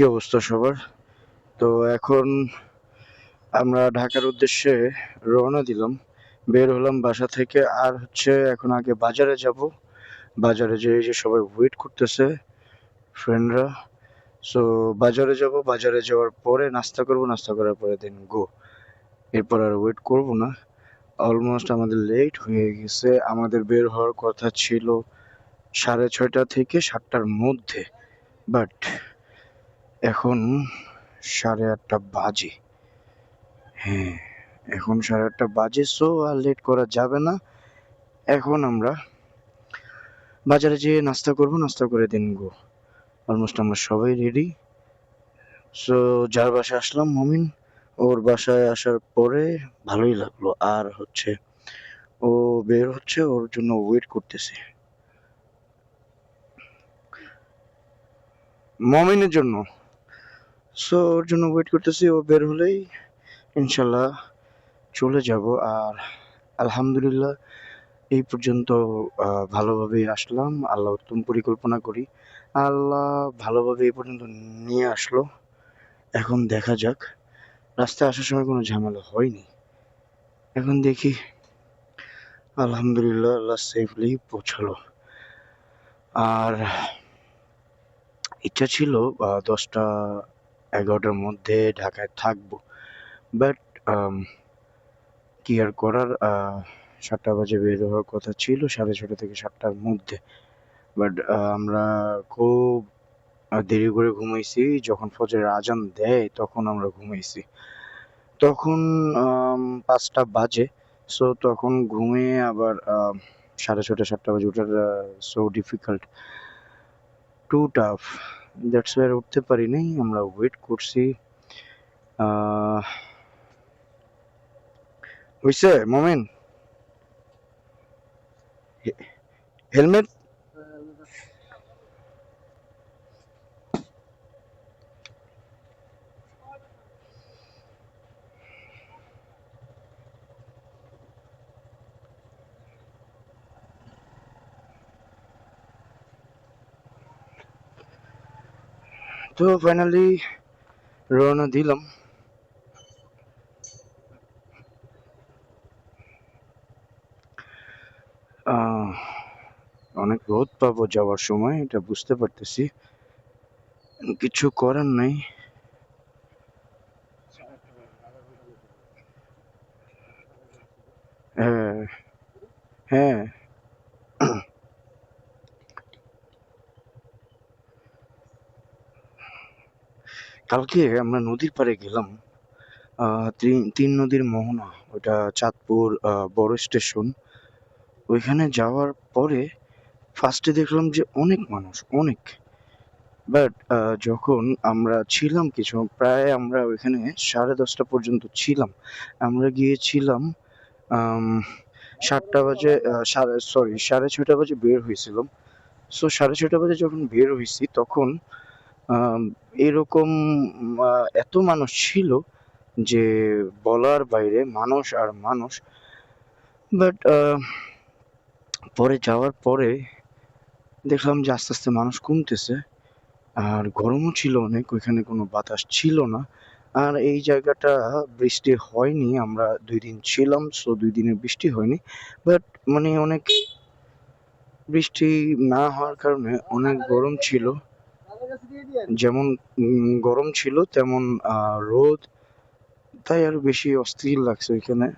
কি অবস্থা সবার? তো এখন আমরা ঢাকার উদ্দেশ্যে রওনা দিলাম। বের হলাম বাসা থেকে আর হচ্ছে এখন আগে বাজারে যাব। বাজারে যেয়ে যে সবাই ওয়েট করতেছে ফ্রেন্ডরা সো বাজারে যাব, বাজারে যাওয়ার পরে নাস্তা করব, নাস্তা করার পরে দেন গো এরপর আর ওয়েট করব না। অলমোস্ট আমাদের লেট হয়ে গেছে। আমাদের বের হওয়ার কথা ছিল সাড়ে ছয়টা থেকে সাতটার মধ্যে। বাট এখন সাড়ে আটটা বাজে। হ্যাঁ এখন সাড়ে আটটা বাজে সো আর লেট করা যাবে না। এখন আমরা বাজারে যেয়ে নাস্তা করব, নাস্তা করে দিন গো অলমোস্ট আমরা সবাই রেডি সো যার বাসায় আসলাম, মমিন, ওর বাসায় আসার পরে ভালোই লাগল। আর হচ্ছে, ও বের হচ্ছে, ওর জন্য ওয়েট করতেছে। মমিনের জন্য। সো ওর জন্য ওয়েট করতেছি, ও বের হলেই ইনশাল্লাহ চলে যাব। আর আলহামদুলিল্লাহ, এই পর্যন্ত ভালোভাবে আসলাম। আল্লাহ উত্তম পরিকল্পনা করি। আল্লাহ ভালোভাবে এই পর্যন্ত নিয়ে আসলো। এখন দেখা যাক। রাস্তায় আসার সময় কোনো ঝামেলা হয়নি। এখন দেখি। আলহামদুলিল্লাহ, আল্লাহ সেফলি পৌঁছালো। আর ইচ্ছা ছিল দশটা এগারোটার মধ্যে ঢাকায় থাকব। বাট কি আর করার সাতটা বাজে বের হওয়ার কথা ছিল, সাড়ে ছটা থেকে সাতটার মধ্যে। বাট আমরা খুব দেরি করে ঘুমাইছি। যখন ফজরের আজান দেয়, তখন আমরা ঘুমাইছি। তখন পাঁচটা বাজে। সো তখন ঘুমিয়ে আবার সাড়ে ছটা সাতটা বাজে ওঠার so difficult to tough that's why উঠতে পারি নাই আমরা ওয়েট করছি। হইছে মোমেন। হেলমেট তো ফাইনালি রওনা দিলাম। অনেক রোদ পাবো যাওয়ার সময়, এটা বুঝতে পারতেছি। কিছু করার নাই। হ্যাঁ হ্যাঁ। কালকে আমরা নদীর পাড়ে গেলাম তিন নদীর মোহনা ওটা চাঁদপুর বড় স্টেশন। ওইখানে যাওয়ার পরে ফার্স্টে দেখলাম যে অনেক মানুষ, অনেক। বাট যখন আমরা ছিলাম কিছু, প্রায় আমরা ওইখানে সাড়ে দশটা পর্যন্ত ছিলাম। আমরা গিয়েছিলাম সাতটা বাজে সাড়ে সরি সাড়ে ছয়টা বাজে বের হয়েছিলাম। সো সাড়ে ছয়টা বাজে যখন বের হয়েছি, তখন এরকম এত মানুষ ছিল যে বলার বাইরে মানুষ আর মানুষ। বাট পরে যাওয়ার পরে দেখলাম যে আস্তে আস্তে মানুষ কমতেছে। আর গরমও ছিল অনেক, ওইখানে কোনো বাতাস ছিল না। আর এই জায়গাটা বৃষ্টি হয়নি, আমরা দুই দিন ছিলাম সো দুই দিনের বৃষ্টি হয়নি। বাট মানে অনেক বৃষ্টি না হওয়ার কারণে অনেক গরম ছিল। যেমন গরম ছিল, তেমন রোদ। তাই আরও বেশি অস্থির লাগছে ওইখানে।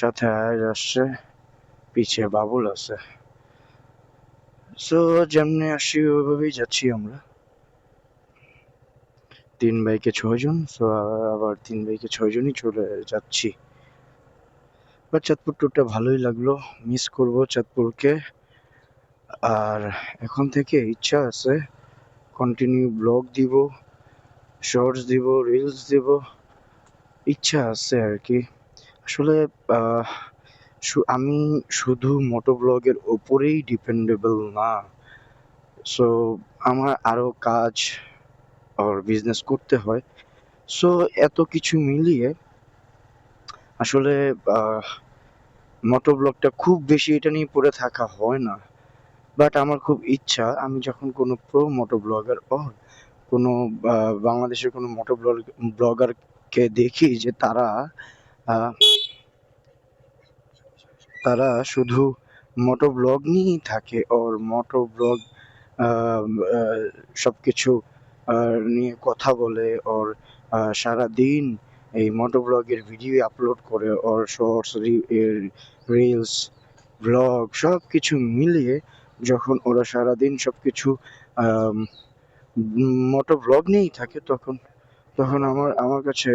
সাথে আয়াজ আসছে, পিছে বাবুল আছে। সো যেমনি আসি ওইভাবেই যাচ্ছি আমরা। তিন বাইকে ছয়জন সো আবার তিন বাইকে ছয়জনই চলে যাচ্ছি। বাট চাঁদপুর ট্যুরটা ভালোই লাগল। মিস করব চাঁদপুরকে। আর এখন থেকে ইচ্ছা আছে কন্টিনিউ ব্লগ দিব শর্টস দিব রিলস দিব, ইচ্ছা আছে আর কি আসলে আমি শুধু মোটো ব্লগের ওপরেই ডিপেন্ডেবল না। সো আমার আরও কাজ আর বিজনেস করতে হয়। সো এত কিছু মিলিয়ে, আসলে মোটো ব্লগটা খুব বেশি এটা নিয়ে পড়ে থাকা হয় না। বাট আমার খুব ইচ্ছা, আমি যখন কোনো প্রো মোটো ব্লগার অর কোনো বাংলাদেশের কোনো মোটো ব্লগ ব্লগারকে দেখি যে তারা তারা শুধু মোটো ব্লগ নিয়েই থাকে ওর মোটো ব্লগ সব কিছু নিয়ে কথা বলে ওর সারা দিন এই মোটো ব্লগের ভিডিও আপলোড করে ওর শর্টস রিলস ব্লগ সব কিছু মিলিয়ে যখন ওরা সারাদিন সব কিছু মোটো ব্লগ নিয়েই থাকে তখন তখন আমার আমার কাছে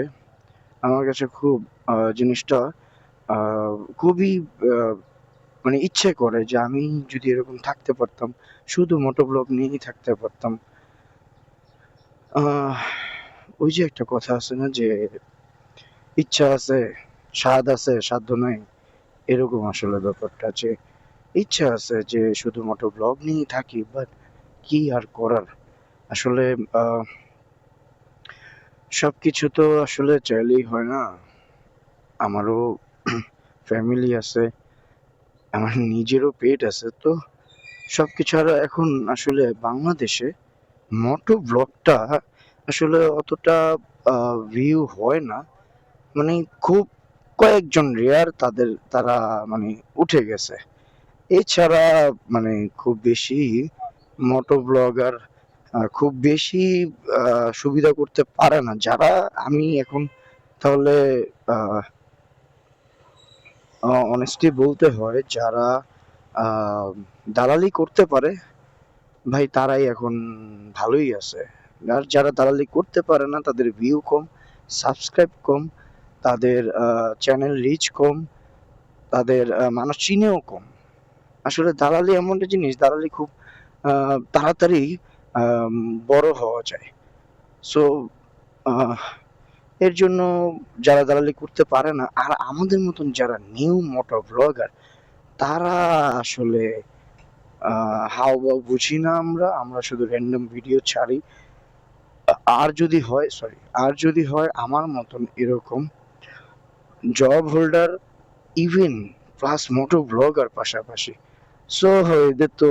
আমার কাছে খুব জিনিসটা খুবই মানে ইচ্ছে করে যে আমি যদি এরকম থাকতে পারতাম, শুধু মোটো ব্লগ নিয়েই থাকতে পারতাম। ওই যে একটা কথা আছে না যে ইচ্ছা আছে স্বাদ আছে সাধ্য নাই এরকম আসলে ব্যাপারটা যে ইচ্ছা আছে যে শুধু মোটো ব্লগ নিয়েই থাকি বাট কি আর করার? আসলে আহ, সবকিছু তো আসলে চাইলেই হয় না। আমারও ফ্যামিলি আছে আমার নিজেরও পেট আছে তো সবকিছু আর এখন আসলে বাংলাদেশে মোটো ব্লগটা আসলে অতটা ভিউ হয় না। মানে খুব কয়েকজন রেয়ার তাদের, তারা মানে উঠে গেছে। এছাড়া মানে খুব বেশি মোটো ব্লগার খুব বেশি সুবিধা করতে পারে না। যারা আমি এখন তাহলে অনেস্টলি বলতে হয়, যারা দালালি করতে পারে, ভাই তারাই এখন ভালোই আছে। আর যারা দালালি করতে পারে না, তাদের ভিউ কম সাবস্ক্রাইব কম তাদের চ্যানেল রিচ কম, তাদের মানুষ চিনেও কম। আসলে দালালি এমন একটা জিনিস, দালালি খুব তাড়াতাড়ি বড় হওয়া যায়। সো এর জন্য যারা দালালি করতে পারে না, আর আমাদের মতন যারা নিউ মোটর ব্লগার তারা আসলে হাও বা বুঝি না আমরা আমরা শুধু র্যান্ডম ভিডিও ছাড়ি। আর যদি হয় সরি আর যদি হয়, আমার মতন এরকম job holder even plus moto vlogger পাশাপাশি। সো এদের তো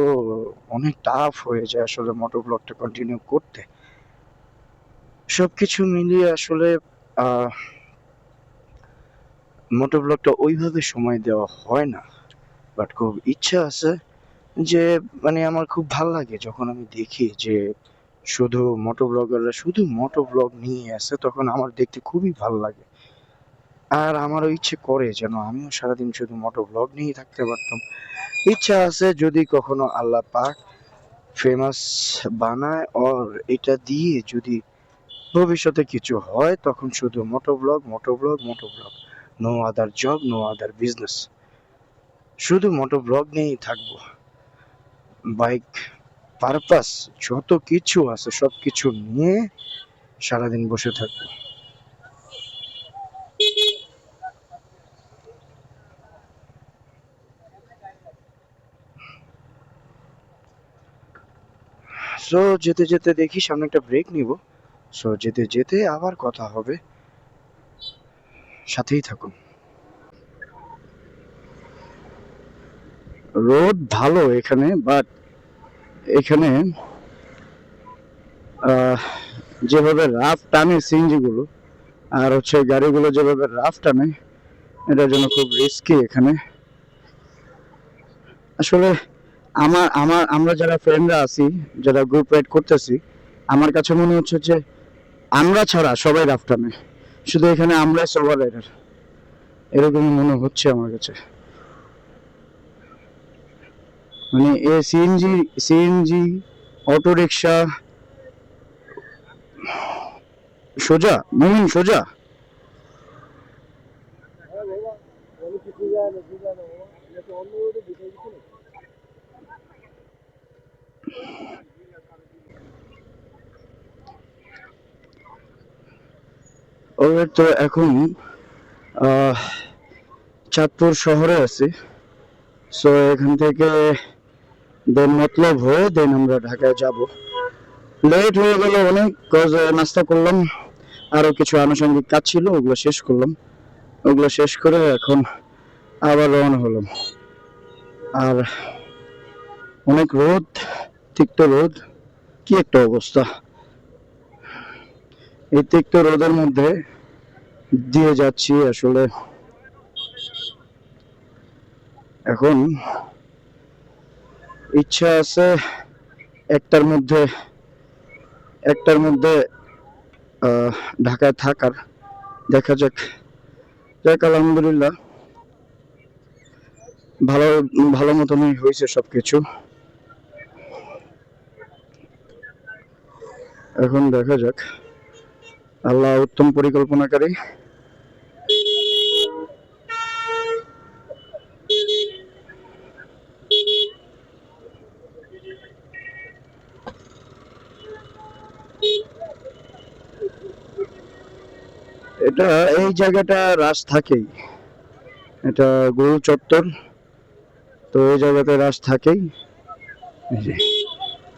অনেক টাফ হয়ে যায় আসলে মোটো ব্লগটা কন্টিনিউ করতে। সবকিছু মিলিয়ে আসলে মোটো ব্লগটা ওইভাবে সময় দেওয়া হয় না। বাট খুব ইচ্ছা আছে যে মানে আমার খুব ভালো লাগে যখন আমি দেখি যে, শুধু মোটো ব্লগাররা শুধু মোটো ব্লগ নিয়ে আসে, তখন আমার দেখতে খুবই ভালো লাগে। আর আমারও ইচ্ছে করে যেন আমিও সারাদিন শুধু মোটো ব্লগ নিয়েই থাকতে পারতাম। ইচ্ছা আছে যদি কখনো আল্লাহ পাক ফেমাস বানায় আর এটা দিয়ে যদি ভবিষ্যতে কিছু হয়, তখন শুধু moto vlog moto vlog moto vlog no other job no other business শুধু মোটো ব্লগ নিয়েই থাকব। বাইক পারপাস যত কিছু আছে সব কিছু নিয়ে সারাদিন বসে থাকব। সো যেতে যেতে দেখি সামনে একটা ব্রেক নিব। সো যেতে যেতে আবার কথা হবে। সাথেই থাকুন। রোড ভালো এখানে বাট এখানে যেভাবে রাফ টানে সিএনজি গুলো আর হচ্ছে গাড়িগুলো যেভাবে রাফ টানে এটার জন্য খুব রিস্কি এখানে। আসলে আমার আমার, আমরা যারা ফ্রেন্ডরা আছি, যারা গ্রুপ রাইড করতেছি, আমার কাছে মনে হচ্ছে যে আমরা ছাড়া সবাই রাফ টানে শুধু এখানে আমরা সবার রাইডার এরকমই মনে হচ্ছে আমার কাছে। মানে এ সিএনজি সিএনজি অটো রিক্সা সোজা মুমিন সোজা। ওদের তো এখন চাঁদপুর শহরে আছি। সো এখান থেকে দেন মতলব হয়ে দেন আমরা ঢাকায় যাব। লেট হয়ে গেল অনেক কজ নাস্তা করলাম, আরও কিছু আনুষঙ্গিক কাজ ছিল, ওগুলো শেষ করলাম। ওগুলো শেষ করে এখন আবার রওনা হলাম। আর অনেক রোদ তিক্ত রোদ কি একটা অবস্থা? এই তিক্ত রোদের মধ্যে দিয়ে যাচ্ছি আসলে। এখন ইচ্ছা আছে একটার মধ্যে একটার মধ্যে ঢাকায় থাকার। দেখা যাক। যাক, আলহামদুলিল্লাহ। ভালো ভালো মতনই হয়েছে সবকিছু। এখন দেখা যাক। আল্লাহ উত্তম পরিকল্পনাকারী। এটা এই জায়গাটা রাস থাকেই। এটা গরু চত্বর। তো এই জায়গাতে রাস থাকেই।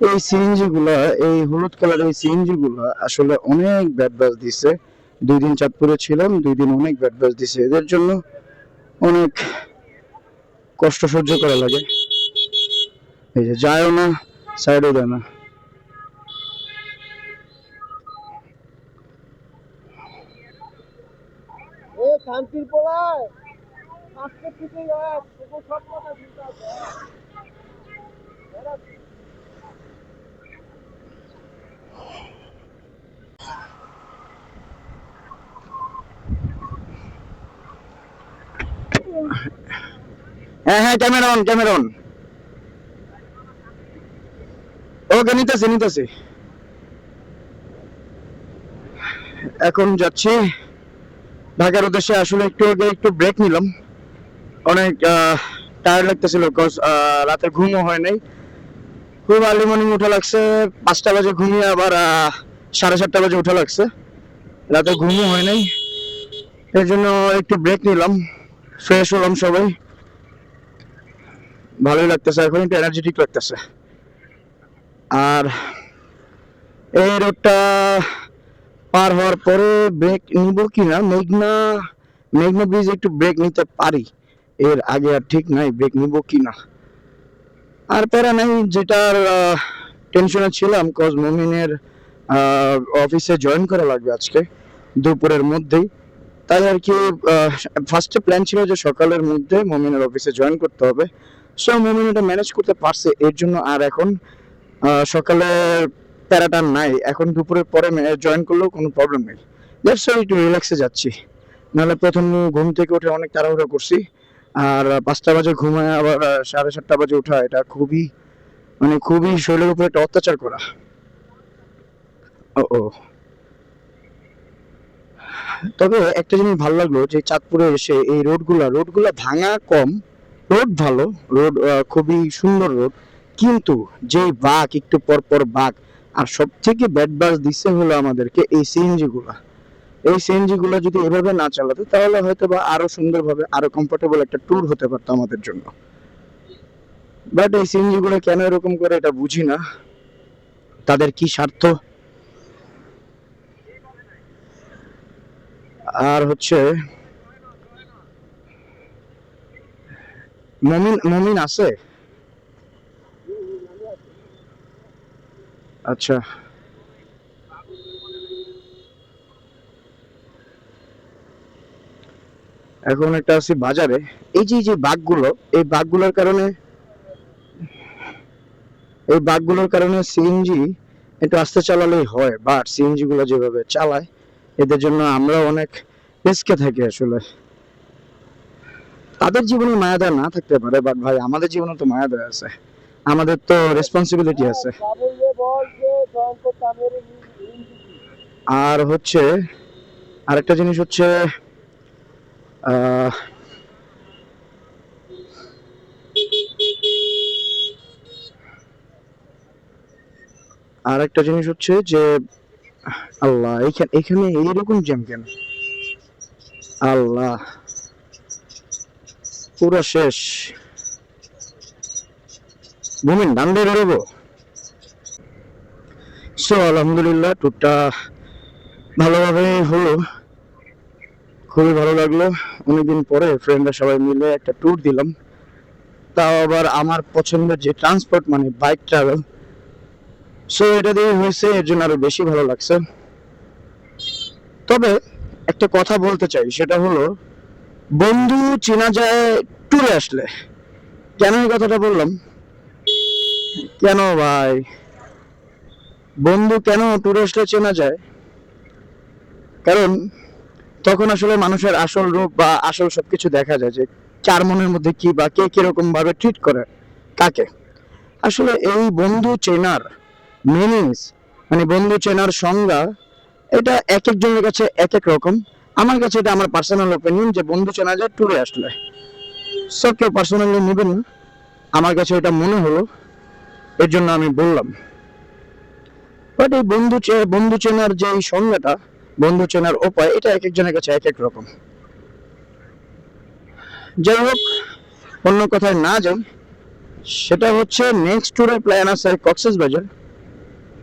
এই সিএনজি গুলা, এই হলুদ কালারের এই সিএনজি গুলা আসলে অনেক ব্যাড বাস দিছে। দুই দিন চাঁদপুরে ছিলাম, দুই দিন অনেক ব্যাড বাস দিছে। এদের জন্য অনেক কষ্ট সহ্য করা লাগে। এই যে যায়ও না সাইডও দেয় না। শান্তির পোলায় আজকে থেকে সব কথা হ্যাঁ হ্যাঁ camera on camera on. Okay, নিতেছে নিতেছে। এখন যাচ্ছি। ঢাকার উদ্দেশ্যে আসলে একটু আগে একটু ব্রেক নিলাম। অনেক টায়ার্ড লাগতেছিল কজ রাতে ঘুমও হয় নাই। খুব আর্লি মর্নিং উঠা লাগছে, পাঁচটা বাজে ঘুমিয়ে আবার সাড়ে সাতটা বাজে উঠা লাগছে। রাতে ঘুমও হয় নাই। এর জন্য একটু ব্রেক নিলাম। ফ্রেশ হলাম সবাই। ভালোই লাগতেছে, এখন একটু এনার্জেটিক লাগতেছে। আর এই রোডটা পার হওয়ার পরে ব্রেক নিব কিনা, মেঘনা মেঘনা ব্রিজ একটু ব্রেক নিতে পারি। এর আগে আর ঠিক নাই ব্রেক নিব কিনা। আর প্যারা নাই, যেটার টেনশনে ছিলাম কজ মমিনের অফিসে জয়েন করা লাগবে আজকে, দুপুরের মধ্যেই। তাই আর কি ফার্স্টে প্ল্যান ছিল যে সকালের মধ্যে মমিনের অফিসে জয়েন করতে হবে। সো মমিন এটা ম্যানেজ করতে পারছে, এর জন্য আর এখন সকালে প্যারাটা নাই, এখন দুপুরের পরে জয়েন করলেও কোনো প্রবলেম নেই। দ্যাটস একটু রিল্যাক্সে যাচ্ছি। নাহলে প্রথম ঘুম থেকে উঠে অনেক তাড়াহুড়ো করছি, আর পাঁচটা বাজে ঘুমায় আবার সাড়ে সাতটা বাজে ওঠা, এটা খুবই মানে খুবই শরীরের উপর একটা অত্যাচার করা। ও তবে একটা জিনিস ভালো লাগল যে চাঁদপুরে এসে এই রোডগুলা রোডগুলা ভাঙা কম রোড ভালো, রোড খুবই সুন্দর রোড, কিন্তু যে বাঘ, একটু পর পর বাঘ, আর সব থেকে ব্যাড বাস দিচ্ছে হলো আমাদেরকে এই সিএনজি গুলা। এই সিএনজি গুলা যদি এভাবে না চালাতো, তাহলে হয়তো বা আরও সুন্দরভাবে, আরও কমফোর্টেবল একটা ট্যুর হতে পারতো আমাদের জন্য। বাট এই সিএনজি গুলো কেন এরকম করে, এটা বুঝি না। তাদের কি স্বার্থ? আর হচ্ছে মমিন মমিন আছে? আচ্ছা। এখন একটা আছি বাজারে। এই যে যে বাঘগুলো, এই বাঘগুলোর কারণে, এই বাঘগুলোর কারণে সিএনজি একটু আস্তে চালালেই হয় বাট সিএনজি গুলো যেভাবে চালায়, এদের জন্য আমরা অনেক রিস্কে থাকি আসলে। তাদের জীবনে মায়া দেওয়া না থাকতে পারে বাট ভাই আমাদের জীবনে তো মায়া দেওয়া আছে। আমাদের তো রেসপন্সিবিলিটি আছে। আর হচ্ছে আরেকটা জিনিস হচ্ছে আহ, আরেকটা জিনিস হচ্ছে যে আল্লাহ এইখানে এখানে এইরকম জ্যাম কেন? আল্লাহ। পুরো শেষ। ভূমিন ডান দিয়ে সো আলহামদুলিল্লাহ টুকটা ভালোভাবে হলো। খুবই ভালো লাগল। অনেকদিন পরে ফ্রেন্ডরা সবাই মিলে একটা ট্যুর দিলাম। তাও আবার আমার পছন্দের যে ট্রান্সপোর্ট মানে বাইক ট্রাভেল সো এটা দিয়ে হয়েছে, এর জন্য আরও বেশি ভালো লাগছে। তবে একটা কথা বলতে চাই, সেটা হলো বন্ধু চেনা যায় ট্যুরে আসলে। কেন এই কথাটা বললাম? কেন ভাই? বন্ধু কেন ট্যুরে আসলে চেনা যায়? কারণ তখন আসলে মানুষের আসল রূপ বা আসল সবকিছু দেখা যায় যে কার মনের মধ্যে কি বা কে কীরকম ভাবে ট্রিট করে, কাকে। আসলে এই বন্ধু চেনার মিনিংস মানে বন্ধু চেনার সংজ্ঞা, এটা এক একজনের কাছে এক এক রকম। আমার কাছে এটা আমার পার্সোনাল ওপিনিয়ন যে বন্ধু চেনা যায় ট্যুরে আসলে। সব কেউ পার্সোনালি নেবেন আমার কাছে এটা মনে হলো। এর জন্য আমি বললাম। বাট এই বন্ধু বন্ধু চেনার যে সংজ্ঞাটা বন্ধু চেনার উপায়, এটা এক একজনের কাছে এক এক রকম। যাই হোক, অন্য কথায় না যাই। সেটা হচ্ছে নেক্সট ট্যুরের প্ল্যান আছে কক্সেস বাজার।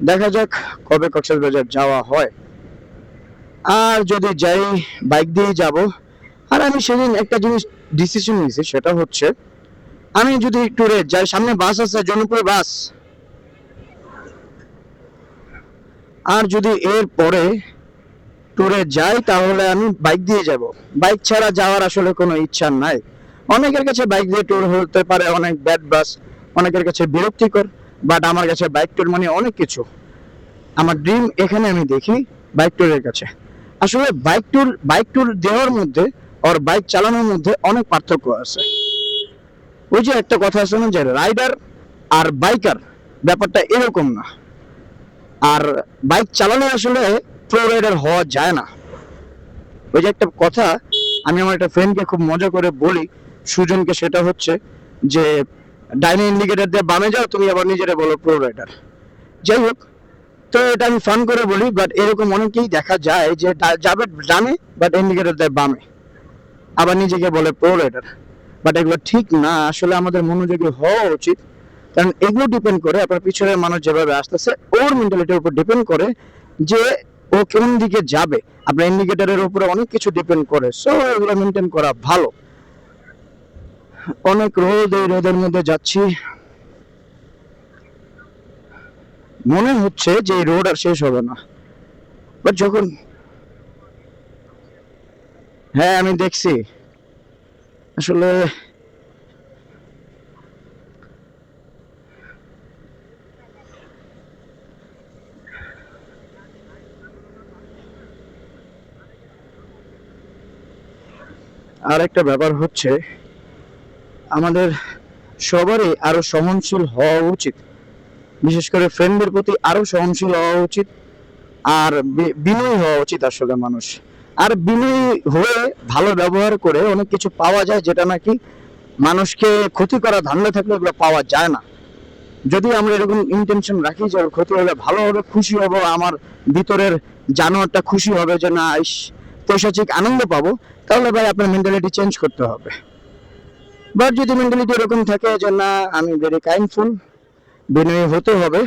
দেখা যাক কবে কক্সেস বাজার যাওয়া হয়। আর যদি যাই বাইক দিয়ে যাব, আর আমি সেদিন একটা জিনিস ডিসিশন নিয়েছি, সেটা হচ্ছে আমি যদি ট্যুরে যাই সামনে বাস আছে জনপুর বাস আর যদি এর পরে ট্যুরে যাই, তাহলে আমি বাইক দিয়ে যাব। বাইক ছাড়া যাওয়ার আসলে কোনো ইচ্ছা নাই। অনেকের কাছে বাইক দিয়ে ট্যুর হতে পারে, অনেক ব্যাড বাস অনেকের কাছে বিরক্তিকর বাট আমার কাছে বাইক ট্যুর মানে অনেক কিছু। আমার ড্রিম এখানে আমি দেখি বাইক ট্যুরের কাছে। আসলে বাইক ট্যুর বাইক ট্যুর দেওয়ার মধ্যে আর বাইক চালানোর মধ্যে অনেক পার্থক্য আছে। ওই যে একটা কথা আছে না যে রাইডার আর বাইকার ব্যাপারটা এরকম না। আর বাইক চালানো আসলে প্রো রাইডার হওয়া যায় না। ওই যে একটা কথা, আমি আমার একটা ফ্রেন্ডকে খুব মজা করে বলি, সুজনকে সেটা হচ্ছে যে ডাইনে ইন্ডিকেটার দিয়ে বামে যাও, তুমি আবার নিজেরা বলো প্রো রাইডার যাই হোক তো এটা আমি ফান করে বলি বাট এরকম অনেকেই দেখা যায় যে যাবে ডানে বাট ইন্ডিকেটার দেয় বামে। আবার নিজেকে বলে প্রো রাইডার বাট এগুলো ঠিক না, আসলে আমাদের মনোযোগী হওয়া উচিত। কারণ এগুলো ডিপেন্ড করে আপনার পিছনের মানুষ যেভাবে আসতেছে, ওর মেন্টালিটির উপর ডিপেন্ড করে যে ও কোন দিকে যাবে। আপনার ইন্ডিকেটরের উপরে অনেক কিছু ডিপেন্ড করে সো এগুলো মেনটেন করা ভালো। অনেক রোদ এই রোদের মধ্যে যাচ্ছি। মনে হচ্ছে যে রোড আর শেষ হবে না। বাট যখন হ্যাঁ আমি দেখছি। আসলে আর একটা ব্যাপার হচ্ছে, আমাদের সবারই আরও সহনশীল হওয়া উচিত। বিশেষ করে ফ্রেন্ডদের প্রতি আরও সহনশীল হওয়া উচিত আর বিনয়ী হওয়া উচিত আসলে মানুষ। আর বিনয়ী হয়ে ভালো ব্যবহার করে অনেক কিছু পাওয়া যায় যেটা নাকি মানুষকে ক্ষতি করা ধান্দা থাকলে এগুলো পাওয়া যায় না। যদি আমরা এরকম ইন্টেনশন রাখি যে ক্ষতি হলে ভালো হবে, খুশি হব, আমার ভিতরের জানোয়ারটা খুশি হবে যে না, ইস পৈশাচিক আনন্দ পাবো, তাহলে ভাই আপনার মেন্টালিটি চেঞ্জ করতে হবে। বাট যদি মেন্টালিটি এরকম থাকে যে না, আমি ভেরি কাইন্ডফুল বিনয়ী হতে হবে,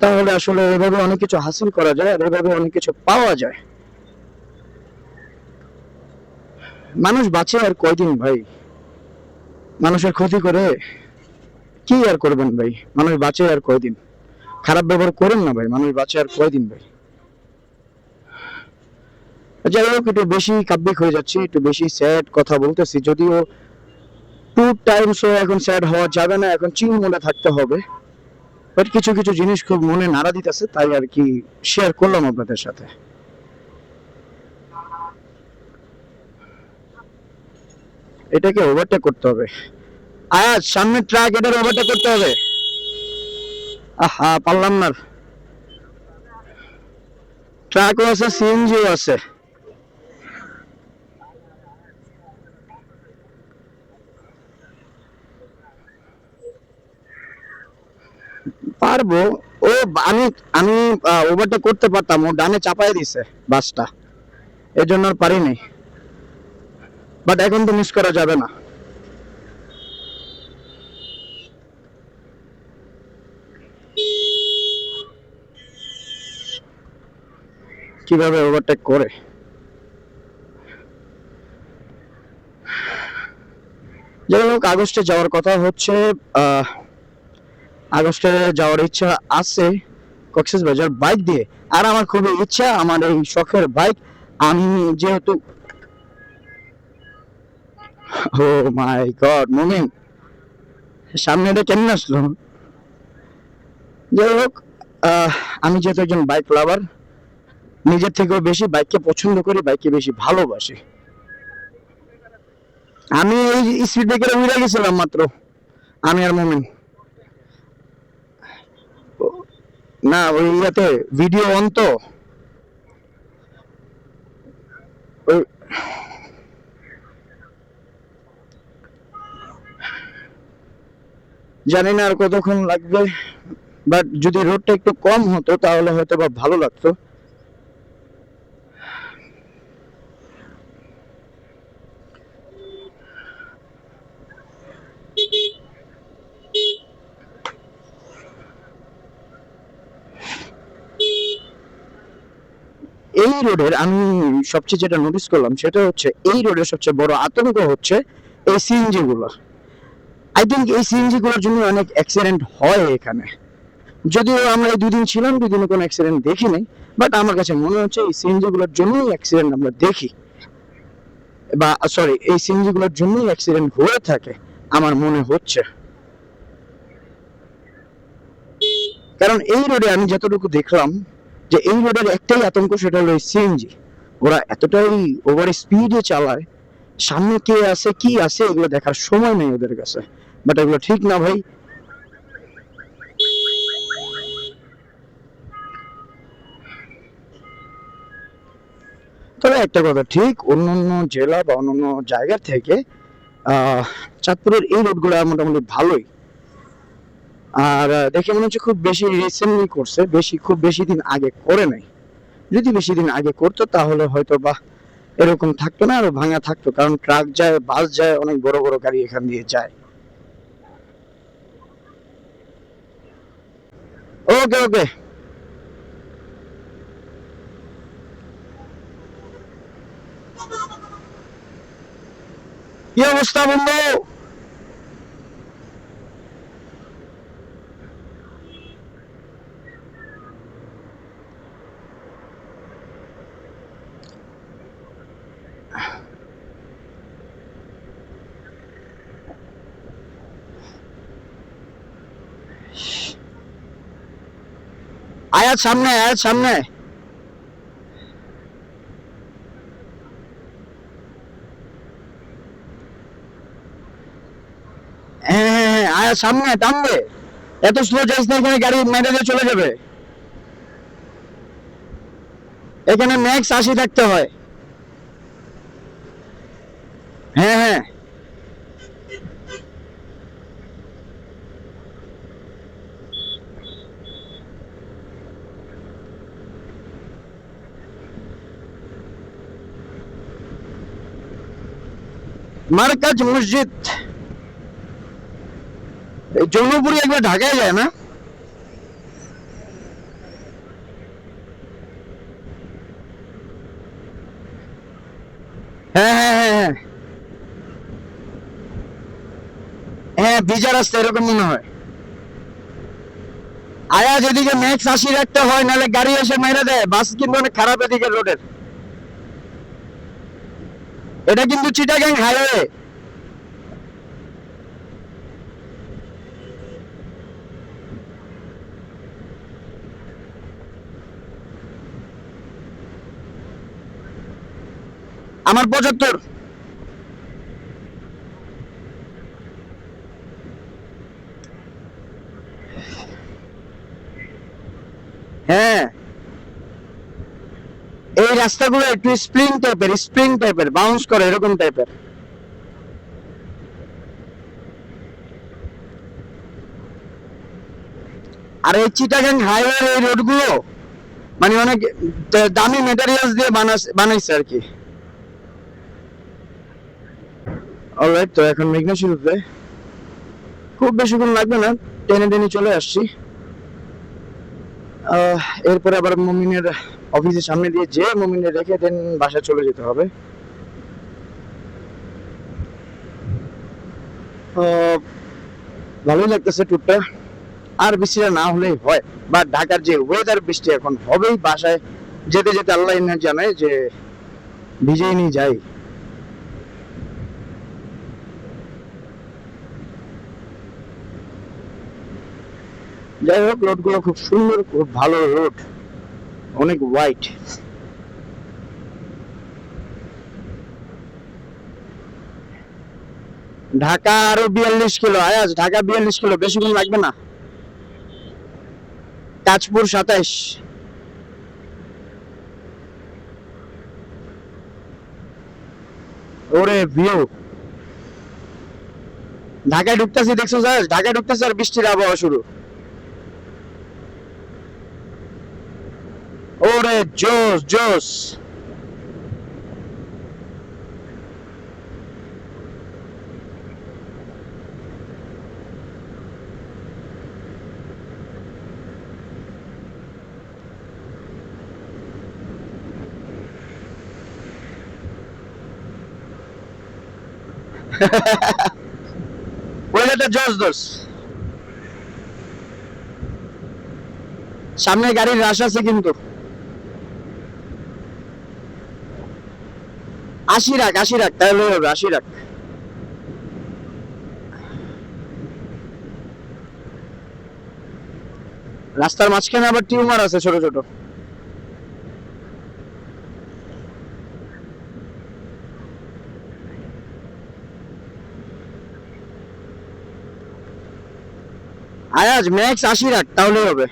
তাহলে আসলে এভাবে অনেক কিছু হাসিল করা যায়, আর এভাবে অনেক কিছু পাওয়া যায়। মানুষ বাঁচে আর কয়দিন ভাই? মানুষের ক্ষতি করে কি আর করবেন ভাই? মানুষ বাঁচে আর কয়দিন? খারাপ ব্যবহার করেন না ভাই, মানুষ বাঁচে আর কয়দিন ভাই? যাই হোক, একটু বেশি কাব্যিক হয়ে যাচ্ছে, একটু বেশি স্যাড কথা বলতেছি, যদিও টু টাইমস এখন স্যাড হওয়া যাবে না, এখন চিল মনে থাকতে হবে। বাট কিছু কিছু জিনিস খুব মনে নাড়া দিতেছে, তাই আর কি শেয়ার করলাম আপনাদের সাথে। এটাকে ওভারটেক করতে হবে। আয়াজ, সামনে ট্রাক এটার ওভারটেক করতে হবে। আহা, পারলাম না। ট্রাকও আছে সিএনজিও আছে। পারব। ও, আমি আমি ওভারটেক করতে পারতাম। ও ডানে চাপাই দিছে বাসটা। এর জন্য আর পারিনি। বাট এখন তো মিস করা যাবে না। কীভাবে ওভারটেক করে? যেমন কাগজটা যাওয়ার কথা হচ্ছে আহ আগস্টে যাওয়ার ইচ্ছা আছে কক্সেস বাজার বাইক দিয়ে। আর আমার খুবই ইচ্ছা, আমার এই শখের বাইক আমি যেহেতু ও মাই গড মুমিন, সামনে এটা কেমন আসলো? যাই হোক আমি যেহেতু একজন বাইক লাভার নিজের থেকেও বেশি বাইককে পছন্দ করি বাইককে বেশি ভালোবাসি। আমি এই স্পিড ব্রেকারে উড়ে গেছিলাম মাত্র, আমি আর মোমেন ও- না, ওই ইয়াতে ভিডিও অন তো। জানি না আর কতক্ষণ লাগবে বাট যদি রোডটা একটু কম হতো, তাহলে হয়তো বা ভালো লাগতো। এই রোডের আমি সবচেয়ে যেটা নোটিস করলাম সেটা হচ্ছে এই রোডের সবচেয়ে বড় আতঙ্ক হচ্ছে এই সিএনজি গুলো। আই থিঙ্ক এই সিএনজি গুলোর জন্য অনেক অ্যাক্সিডেন্ট হয় এখানে। যদিও আমরা এই দুদিন ছিলাম, দুদিনে কোনো অ্যাক্সিডেন্ট দেখি নাই বাট আমার কাছে মনে হচ্ছে এই সিএনজি গুলোর জন্যই অ্যাক্সিডেন্ট আমরা দেখি। বা সরি এই সিএনজি গুলোর জন্যই অ্যাক্সিডেন্ট হয়ে থাকে, আমার মনে হচ্ছে। কারণ এই রোডে আমি যতটুকু দেখলাম যে এই রোডের একটাই আতঙ্ক সেটা হলো সিএনজি ওরা এতটাই ওভার স্পিডে চালায়, সামনে কে আছে, কি আছে, এগুলো দেখার সময় নেই ওদের কাছে। বাট এগুলো ঠিক না ভাই। তবে একটা কথা, ঠিক অন্যান্য জেলা বা অন্যান্য জায়গা থেকে চাঁদপুরের এই রোডগুলো মোটামুটি ভালোই। আর দেখে মনে হচ্ছে খুব বেশি রিসেন্টলি করছে, বেশি, খুব বেশি দিন আগে করে নাই। যদি বেশি দিন আগে করতো, তাহলে হয়তো বা এরকম থাকতো না, আরও ভাঙা থাকতো, কারণ ট্রাক যায়, বাস যায়, অনেক বড় বড় গাড়ি এখান দিয়ে যায়। ওকে ওকে কি অবস্থা বন্ধু? আয়াত সামনে আয়াত সামনে। হ্যাঁ হ্যাঁ হ্যাঁ আয়াত সামনে টানবে এত স্লো যাইস না এখানে গাড়ি দিয়ে চলে যাবে। এখানে ম্যাক্স আশি থাকতে হ্যাঁ হ্যাঁ মার্কাজ মসজিদ। জৌনপুরি একবার ঢাকায় যায় না? হ্যাঁ হ্যাঁ হ্যাঁ হ্যাঁ। হ্যাঁ ভিজা রাস্তা এরকম মনে হয়। আয়া যেদিকে ম্যাক্স রাখতে হয়, নাহলে গাড়ি এসে দেয়। বাস খারাপ এদিকে রোডের এটা কিন্তু চিটাগাং হাইওয়ে আমার পঁচাত্তর। হ্যাঁ। এই রাস্তাগুলো একটু স্প্রিং টাইপের স্প্রিং টাইপের বাউন্স করে, এরকম টাইপের আর এই চিটাগাং হাইওয়ে এই রোডগুলো মানে অনেক দামি মেটেরিয়ালস দিয়ে বানাইছে আর কি। অলরাইট তো এখন মেঘনা শুরুতে খুব বেশিক্ষণ লাগবে না, টেনে টেনে চলে আসছি। এরপরে আবার মমিনের অফিসের সামনে দিয়ে যে রেখে দেন, বাসায় চলে যেতে হবে। ভালোই লাগতেছে ট্যুরটা। আর বৃষ্টিটা না হলেই হয়, বা ঢাকার যে ওয়েদার বৃষ্টি এখন হবেই, বাসায় যেতে যেতে আল্লাহ না জানে যে ভিজেই নিয়ে যাই যাই হোক, রোডগুলো খুব সুন্দর, খুব ভালো রোড। অনেক হোয়াইট ঢাকা আরও বিয়াল্লিশ কিলো। আয়াজ ঢাকা বিয়াল্লিশ কিলো বেশিক্ষণ লাগবে না। তাজপুর সাতাইশ। ওরে ভিউ। ঢাকায় ঢুকতেছি, দেখছ স্যার ঢাকায় ঢুকতেছি আর বৃষ্টির আবহাওয়া শুরু। ওরে জোস জোস ওয়েদারটা জোস দোস সামনে গাড়ির রাশ আছে কিন্তু। আশি রাখ আশি রাখ, তাহলে হবে আশি রাখ। রাস্তার মাঝখানে আবার টিউমার আছে ছোট ছোট। আয়াজ ম্যাক্স আশি রাখ তাহলে হবে।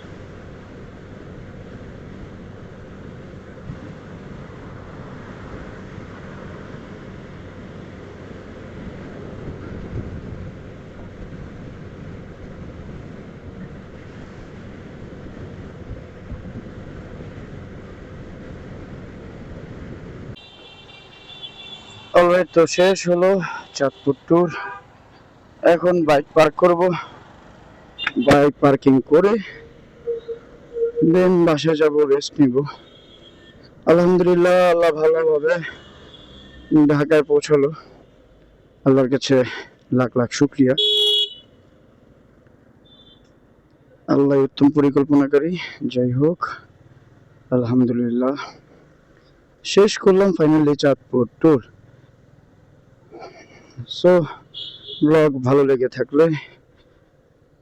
অলরাইট তো শেষ হলো চাঁদপুর ট্যুর এখন বাইক পার্ক করব। বাইক পার্কিং করে দেন বাসায় যাব রেস্ট নিব। আলহামদুলিল্লাহ, আল্লাহ ভালোভাবে ঢাকায় পৌঁছালো। আল্লাহর কাছে লাখ লাখ শুক্রিয়া। আল্লাহ উত্তম পরিকল্পনাকারী যাই হোক, আলহামদুলিল্লাহ। শেষ করলাম finally Chandpur tour so vlog ভালো লেগে থাকলে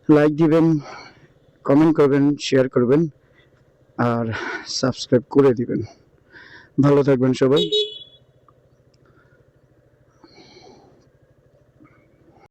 লাইক দিবেন কমেন্ট করবেন শেয়ার করবেন, আর সাবস্ক্রাইব করে দিবেন। ভালো থাকবেন সবাই।